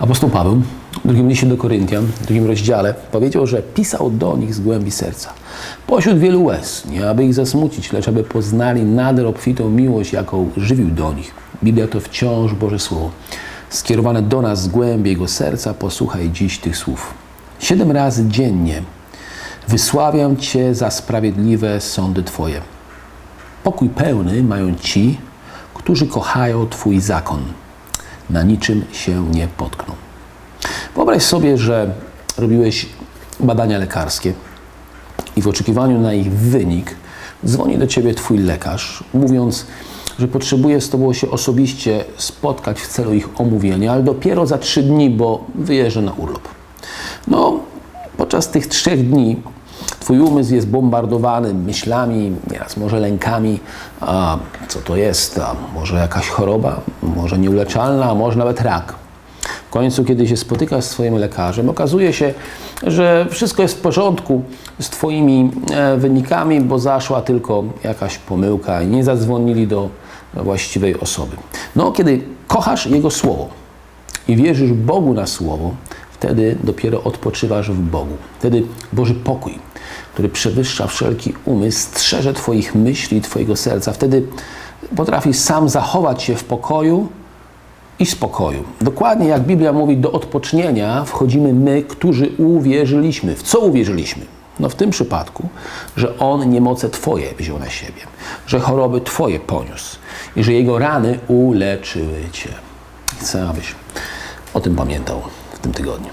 Apostoł Paweł w drugim liście do Koryntian, w drugim rozdziale, powiedział, że pisał do nich z głębi serca. Pośród wielu łez, nie aby ich zasmucić, lecz aby poznali nader obfitą miłość, jaką żywił do nich. Biblia to wciąż Boże Słowo. Skierowane do nas z głębi Jego serca, posłuchaj dziś tych słów. Siedem razy dziennie wysławiam Cię za sprawiedliwe sądy Twoje. Pokój pełny mają ci, którzy kochają Twój zakon. Na niczym się nie potkną. Wyobraź sobie, że robiłeś badania lekarskie i w oczekiwaniu na ich wynik dzwoni do Ciebie Twój lekarz, mówiąc, że potrzebuje z Tobą się osobiście spotkać w celu ich omówienia, ale dopiero za trzy dni, bo wyjeżdża na urlop. No, podczas tych trzech dni Twój umysł jest bombardowany myślami, nieraz może lękami, a co to jest, a może jakaś choroba, może nieuleczalna, a może nawet rak. W końcu, kiedy się spotykasz z Twoim lekarzem, okazuje się, że wszystko jest w porządku z Twoimi e, wynikami, bo zaszła tylko jakaś pomyłka i nie zadzwonili do właściwej osoby. No, kiedy kochasz Jego Słowo i wierzysz Bogu na Słowo, wtedy dopiero odpoczywasz w Bogu. Wtedy Boży pokój, który przewyższa wszelki umysł, strzeże Twoich myśli i Twojego serca. Wtedy potrafisz sam zachować się w pokoju i spokoju. Dokładnie jak Biblia mówi, do odpocznienia wchodzimy my, którzy uwierzyliśmy. W co uwierzyliśmy? No w tym przypadku, że On niemoce Twoje wziął na siebie, że choroby Twoje poniósł i że Jego rany uleczyły Cię. Chcę, abyś o tym pamiętał w tym tygodniu.